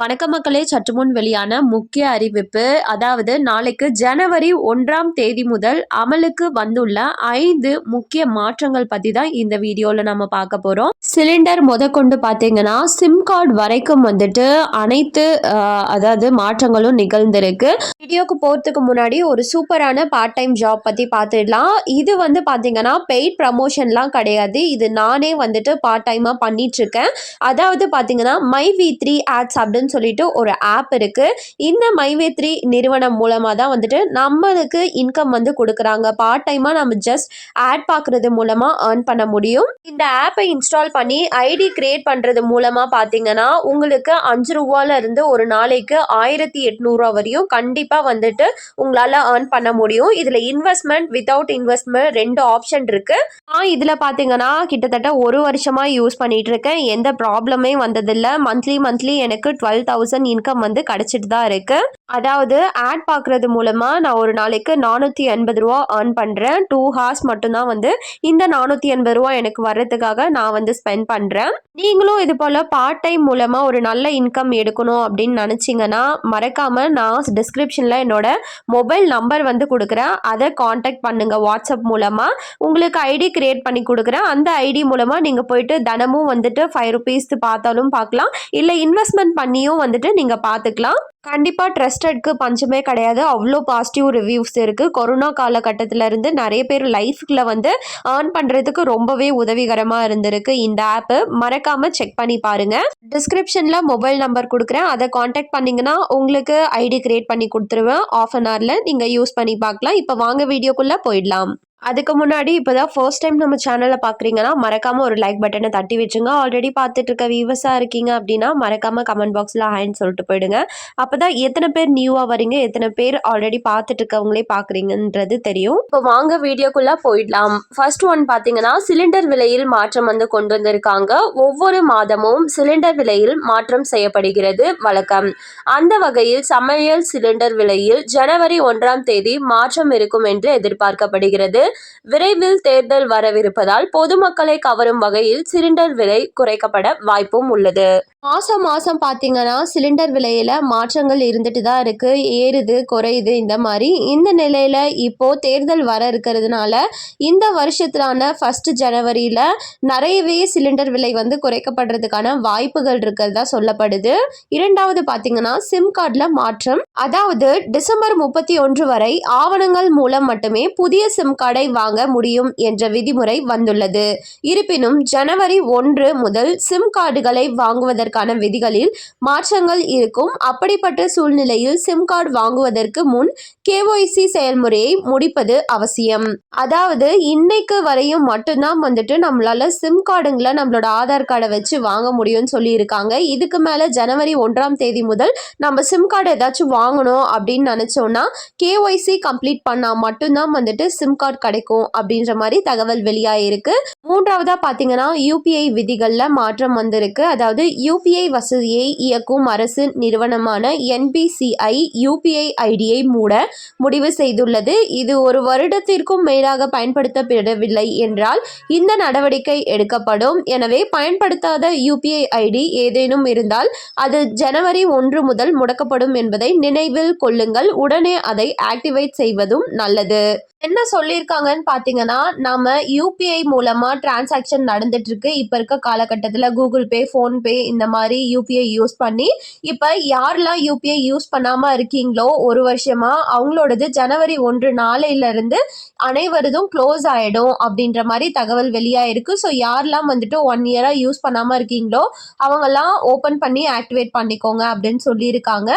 வணக்க மக்களே சற்று முன் வெளியான முக்கிய அறிவிப்பு. அதாவது நாளைக்கு ஜனவரி ஒன்றாம் தேதி முதல் அமலுக்கு வந்துள்ள ஐந்து முக்கிய மாற்றங்கள் பற்றி தான் இந்த வீடியோவில் நம்ம பார்க்க போகிறோம் சிலிண்டர் முதற்கொண்டு கொண்டு பார்த்தீங்கன்னா சிம் கார்டு வரைக்கும் வந்துட்டு அனைத்து அதாவது மாற்றங்களும் நிகழ்ந்திருக்கு. வீடியோக்கு போகிறதுக்கு முன்னாடி ஒரு சூப்பரான பார்ட் டைம் ஜாப் பற்றி பார்த்துடலாம் இது வந்து பார்த்தீங்கன்னா பெய்ட் ப்ரமோஷன்லாம் கிடையாது. இது நானே வந்துட்டு பார்ட் டைமாக பண்ணிட்டு இருக்கேன். அதாவது பார்த்தீங்கன்னா மை வி த்ரீ ஆட்ஸ் அப்படின்னு சொல்லிட்டு ஒரு ஆப் இருக்குது இந்த மை த்ரீ நிறுவனம் மூலமாக தான் வந்துட்டு நம்மளுக்கு இன்கம் வந்து கொடுக்குறாங்க. பார்ட் டைமாக நம்ம ஜஸ்ட் ஆட் பார்க்குறது மூலமாக ஏர்ன் பண்ண முடியும். இந்த ஆப்பை இன்ஸ்டால் பண்ணி ஐடி கிரியேட் பண்ணுறது மூலமாக பார்த்தீங்கன்னா உங்களுக்கு அஞ்சு ரூபாலேருந்து ஒரு நாளைக்கு ஆயிரத்தி எட்நூறுவா வரையும் கண்டிப்பாக வந்துட்டு உங்களால் ஏர்ன் பண்ண முடியும். இதில் இன்வெஸ்ட்மெண்ட் வித்தவுட் இன்வெஸ்ட்மெண்ட் ரெண்டு ஆப்ஷன் இருக்குது நான் இதில் பார்த்தீங்கன்னா கிட்டத்தட்ட ஒரு வருஷமாக யூஸ் பண்ணிகிட்டு இருக்கேன். எந்த ப்ராப்ளமே வந்ததில்லை. மந்த்லி மந்த்லி எனக்கு டுவெல் டுவெல் தௌசண்ட் இன்கம் வந்து கிடைச்சிட்டு தான் இருக்கு. அதாவது ஆட் பார்க்குறது மூலமாக நான் ஒரு நாளைக்கு நானூற்றி எண்பது ரூபா ஏர்ன் பண்ணுறேன் டூ ஹார்ஸ் மட்டும்தான் வந்து இந்த நானூற்றி எண்பது ரூபா எனக்கு வர்றதுக்காக நான் வந்து ஸ்பெண்ட் பண்ணுறேன் நீங்களும் இது போல் பார்ட் டைம் மூலமாக ஒரு நல்ல இன்கம் எடுக்கணும் அப்படின்னு நினச்சிங்கன்னா மறக்காமல் நான் டிஸ்கிரிப்ஷனில் என்னோட மொபைல் நம்பர் வந்து கொடுக்குறேன். அதை காண்டாக்ட் பண்ணுங்கள் வாட்ஸ்அப் மூலமாக உங்களுக்கு ஐடி கிரியேட் பண்ணி கொடுக்குறேன். அந்த ஐடி மூலமாக நீங்கள் போயிட்டு தினமும் வந்துட்டு ஃபைவ் ருபீஸ் பார்த்தாலும் பார்க்கலாம். இல்லை இன்வெஸ்ட்மெண்ட் பண்ணி பண்ணியும் வந்துட்டு நீங்கள் பார்த்துக்கலாம் கண்டிப்பாக ட்ரஸ்டட்க்கு பஞ்சமே கிடையாது. அவ்வளோ பாசிட்டிவ் ரிவ்யூஸ் இருக்குது கொரோனா காலகட்டத்தில் இருந்து நிறைய பேர் லைஃப்ல வந்து ஏர்ன் பண்ணுறதுக்கு ரொம்பவே உதவிகரமாக இருந்திருக்கு இந்த ஆப்பு மறக்காமல் செக் பண்ணி பாருங்கள் டிஸ்கிரிப்ஷனில் மொபைல் நம்பர் கொடுக்குறேன். அதை காண்டாக்ட் பண்ணிங்கன்னா உங்களுக்கு ஐடி கிரியேட் பண்ணி கொடுத்துருவேன். ஆஃப் அன் ஹவரில் நீங்கள் யூஸ் பண்ணி பார்க்கலாம். இப்போ வாங்க வீடியோக்குள்ளே போயிடலாம். அதுக்கு முன்னாடி இப்போ தான் ஃபர்ஸ்ட் டைம் நம்ம சேனலை பார்க்குறீங்கன்னா மறக்காமல் ஒரு லைக் பட்டனை தட்டி வச்சுங்க. ஆல்ரெடி பார்த்துட்டு இருக்க வியூவர்ஸாக இருக்கீங்க அப்படின்னா மறக்காமல் கமெண்ட் பாக்ஸில் ஹேண்ட் சொல்லிட்டு போயிடுங்க. அப்போ தான் எத்தனை பேர் நியூவாக வரீங்க எத்தனை பேர் ஆல்ரெடி பார்த்துட்டு இருக்கவங்களே பார்க்குறீங்கன்றது தெரியும். இப்போ வாங்க வீடியோக்குள்ளே போயிடலாம். ஃபர்ஸ்ட் ஒன் பார்த்தீங்கன்னா சிலிண்டர் விலையில் மாற்றம் வந்து கொண்டு வந்திருக்காங்க. ஒவ்வொரு மாதமும் சிலிண்டர் விலையில் மாற்றம் செய்யப்படுகிறது. வழக்கம். அந்த வகையில் சமையல் சிலிண்டர் விலையில் ஜனவரி ஒன்றாம் தேதி மாற்றம் இருக்கும் என்று எதிர்பார்க்கப்படுகிறது. விரைவில் தேர்தல் வரவிருப்பதால் பொதுமக்களை கவரும் வகையில் சிலிண்டர் விலை குறைக்கப்பட வாய்ப்பும் உள்ளது. மாசம் மாசம் பார்த்தீங்கன்னா சிலிண்டர் விலையில மாற்றங்கள் இருந்துட்டு தான் இருக்கு. ஏறுது குறையுது இந்த மாதிரி. இந்த நிலையில இப்போ தேர்தல் வர இருக்கிறதுனால இந்த வருஷத்திலான ஃபர்ஸ்ட் ஜனவரியில நிறையவே சிலிண்டர் விலை வந்து குறைக்கப்படுறதுக்கான வாய்ப்புகள் இருக்கிறதா சொல்லப்படுது. இரண்டாவது பார்த்தீங்கன்னா சிம் கார்டில் மாற்றம். அதாவது டிசம்பர் முப்பத்தி ஒன்று வரை ஆவணங்கள் மூலம் மட்டுமே புதிய சிம் கார்டை வாங்க முடியும் என்ற விதிமுறை வந்துள்ளது. இருப்பினும் ஜனவரி ஒன்று முதல் சிம் கார்டுகளை வாங்குவதற்கான விதிகளில் மாற்றங்கள் இருக்கும். அப்படிப்பட்ட சூழ்நிலையில் சிம் கார்டு வாங்குவதற்கு முன் கேஒய்சி செயல்முறையை முடிப்பது அவசியம். அதாவது இன்னைக்கு வரையும் மட்டும்தான் வந்துட்டு நம்மளால சிம் கார்டுங்களை நம்மளோட ஆதார் கார்டை வச்சு வாங்க முடியும்னு சொல்லியிருக்காங்க. இதுக்கு மேலே ஜனவரி ஒன்றாம் தேதி முதல் நம்ம சிம் கார்டு ஏதாச்சும் வாங்கணும் அப்படின்னு நினச்சோன்னா கேஒய்சி கம்ப்ளீட் பண்ணால் மட்டும்தான் வந்துட்டு சிம் கார்டு கிடைக்கும் அப்படின்ற மாதிரி தகவல் வெளியாயிருக்கு. மூன்றாவதாக பார்த்தீங்கன்னா யூபிஐ விதிகளில் மாற்றம் வந்திருக்கு. அதாவது யூபிஐ வசதியை இயக்கும் அரசு நிறுவனமான என்பிசிஐ யூபிஐ ஐடியை மூட முடிவு செய்துள்ளது. இது ஒரு வருடத்திற்கும் மேலாக பயன்படுத்தப்படவில்லை என்றால் இந்த நடவடிக்கை எடுக்கப்படும். எனவே பயன்படுத்தாத யூபிஐ ஐடி ஏதேனும் இருந்தால் அது ஜனவரி ஒன்று முதல் முடக்கப்படும் என்பதை நினைவில் கொள்ளுங்கள். உடனே அதை ஆக்டிவேட் செய்வதும் நல்லது. என்ன சொல்லியிருக்காங்கன்னு பார்த்தீங்கன்னா நம்ம யூபிஐ மூலமாக டிரான்சாக்ஷன் நடந்துட்டு இருக்கு இப்போ இருக்க காலகட்டத்தில் கூகுள் பே ஃபோன்பே இந்த மாதிரி யூபிஐ யூஸ் பண்ணி இப்போ யாரெல்லாம் யூபிஐ யூஸ் பண்ணாமல் இருக்கீங்களோ ஒரு வருஷமாக அவங்களோடது ஜனவரி ஒன்று நாளையிலேருந்து அனைவரதும் க்ளோஸ் ஆகிடும் அப்படின்ற மாதிரி தகவல் வெளியாயிருக்கு. ஸோ யாரெல்லாம் வந்துட்டு ஒன் இயராக யூஸ் பண்ணாமல் இருக்கீங்களோ அவங்கெல்லாம் ஓப்பன் பண்ணி ஆக்டிவேட் பண்ணிக்கோங்க அப்படின்னு சொல்லியிருக்காங்க.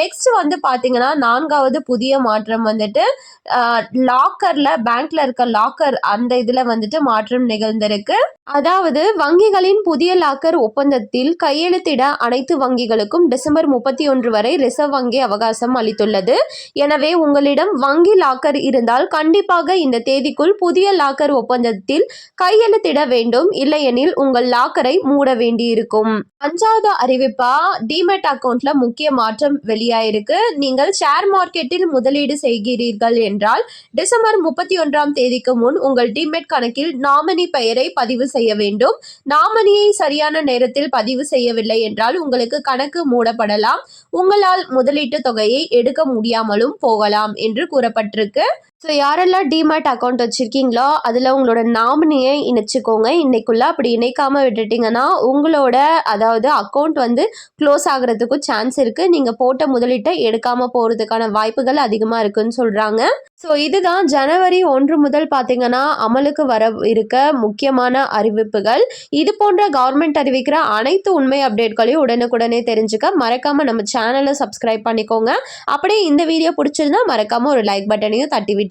நெக்ஸ்ட் வந்து பார்த்தீங்கன்னா நான்காவது புதிய மாற்றம் வந்துட்டு லாக்கரில் பேங்க் பேங்க்ல இருக்க லாக்கர் அந்த இதுல வந்துட்டு மாற்றம் நிகழ்ந்திருக்கு. அதாவது வங்கிகளின் புதிய லாக்கர் ஒப்பந்தத்தில் கையெழுத்திட அனைத்து வங்கிகளுக்கும் டிசம்பர் முப்பத்தி ஒன்று வரை ரிசர்வ் வங்கி அவகாசம் அளித்துள்ளது. எனவே உங்களிடம் வங்கி லாக்கர் இருந்தால் கண்டிப்பாக இந்த தேதிக்குள் புதிய லாக்கர் ஒப்பந்தத்தில் கையெழுத்திட வேண்டும். இல்லையெனில் உங்கள் லாக்கரை மூட வேண்டியிருக்கும். அஞ்சாவது அறிவிப்பா டிமெட் அக்கவுண்ட்ல முக்கிய மாற்றம் வெளியாயிருக்கு. நீங்கள் ஷேர் மார்க்கெட்டில் முதலீடு செய்கிறீர்கள் என்றால் டிசம்பர் முப்பத்தி ஒன்று பதினொன்றாம் தேதிக்கு முன் உங்கள் டிமெட் கணக்கில் நாமினி பெயரை பதிவு செய்ய வேண்டும். நாமினியை சரியான நேரத்தில் பதிவு செய்யவில்லை என்றால் உங்களுக்கு கணக்கு மூடப்படலாம். உங்களால் முதலீட்டு தொகையை எடுக்க முடியாமலும் போகலாம் என்று கூறப்பட்டிருக்கு. ஸோ யாரெல்லாம் டிமேட் அக்கௌண்ட் வச்சுருக்கீங்களோ அதில் உங்களோட நாமினியை இணைச்சிக்கோங்க. இன்னைக்குள்ள அப்படி இணைக்காமல் விட்டுட்டிங்கன்னா உங்களோட அதாவது அக்கௌண்ட் வந்து க்ளோஸ் ஆகிறதுக்கும் சான்ஸ் இருக்குது நீங்கள் போட்ட முதலீட்டை எடுக்காமல் போகிறதுக்கான வாய்ப்புகள் அதிகமாக இருக்குன்னு சொல்கிறாங்க ஸோ இதுதான் ஜனவரி ஒன்று முதல் பார்த்தீங்கன்னா அமலுக்கு வர இருக்க முக்கியமான அறிவிப்புகள். இது போன்ற கவர்மெண்ட் அறிவிக்கிற அனைத்து உண்மை அப்டேட்களையும் உடனுக்குடனே தெரிஞ்சுக்க மறக்காமல் நம்ம சேனலை சப்ஸ்கிரைப் பண்ணிக்கோங்க. அப்படியே இந்த வீடியோ பிடிச்சிருந்தா மறக்காமல் ஒரு லைக் பட்டனையும் தட்டி விட்டு